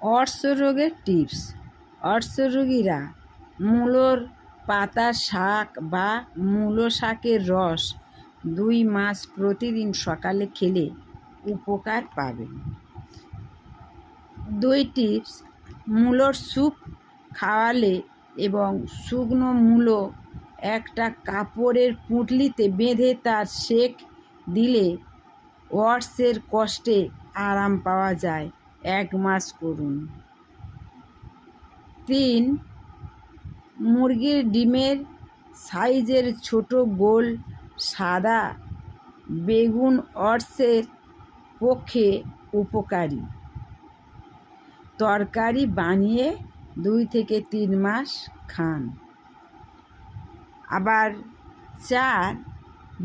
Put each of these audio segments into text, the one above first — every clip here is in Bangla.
অর্শ রোগের টিপস। অর্শ রোগীরা মূলোর পাতা শাক বা মূলো শাকের রস দুই মাস প্রতিদিন সকালে খেলে উপকার পাবেন। দুই টিপস, মূলোর স্যুপ খাওয়ালে এবং শুকনো মূলো একটা কাপড়ের পুঁটলিতে বেঁধে তার সেক দিলে ওয়ার্সের কষ্টে আরাম পাওয়া যায়। এক মাস করুন। তিন, মুরগির ডিমের সাইজের ছোট গোল সাদা বেগুন অর্সের পক্ষে উপকারী। তরকারি বানিয়ে দুই থেকে তিন মাস খান। আবার চার,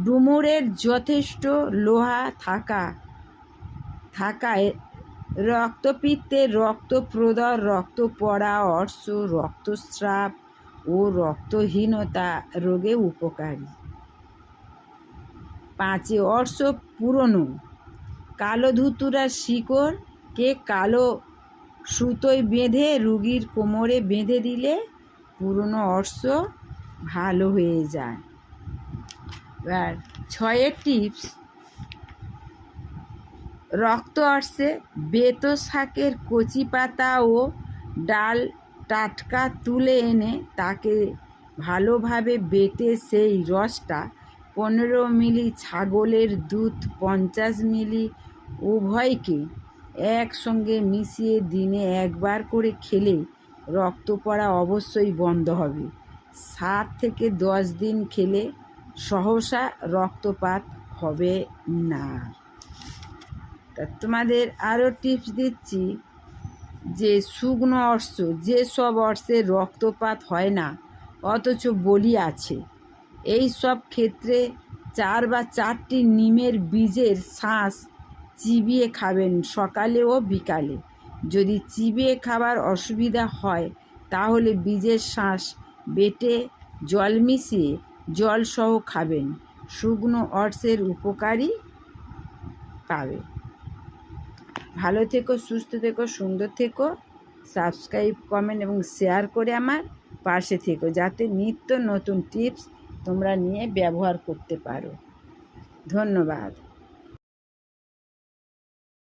ডুমুরের যথেষ্ট লোহা থাকা, থাকায় রক্তপিত্তের রক্তপ্রদর রক্ত পড়া অর্শ রক্তস্রাব ও রক্তহীনতা রোগে উপকারী। পাঁচে অর্শ পুরনো। কালো ধুতুরা শিকড়কে কালো সুতোয় বেঁধে রুগীর কোমরে বেঁধে দিলে পুরনো অর্শ ভালো হয়ে যায়। এবার ছয়ের টিপস। রক্ত আসছে বেতো শাকের কচি পাতা ও ডাল টাটকা তুলে এনে তাকে ভালোভাবে বেটে সেই রসটা পনেরো মিলি ছাগলের দুধ, পঞ্চাশ মিলি উভয়কে একসঙ্গে মিশিয়ে দিনে একবার করে খেলে রক্ত পড়া অবশ্যই বন্ধ হবে। সাত থেকে দশ দিন খেলে সহসা রক্তপাত হবে না। তা তোমাদের আরও টিপস দিচ্ছি যে শুকনো অর্শ যেসব অর্শে রক্তপাত হয় না, অথচ বলি আছে। এই সব ক্ষেত্রে চার বা চারটি নিমের বীজের শ্বাস চিবিয়ে খাবেন সকালে ও বিকালে। যদি চিবিয়ে খাবার অসুবিধা হয়, তাহলে বীজের শ্বাস বেটে জল মিশিয়ে জলসহ খাবেন। শুকনো অর্শের উপকারী পাবে। ভালো থেকো, সুস্থ থেকো, সুন্দর থেকো। সাবস্ক্রাইব কমেন্ট এবং শেয়ার করে আমার পাশে থেকো যাতে নিত্য নতুন টিপস তোমরা নিয়ে ব্যবহার করতে পারো। ধন্যবাদ।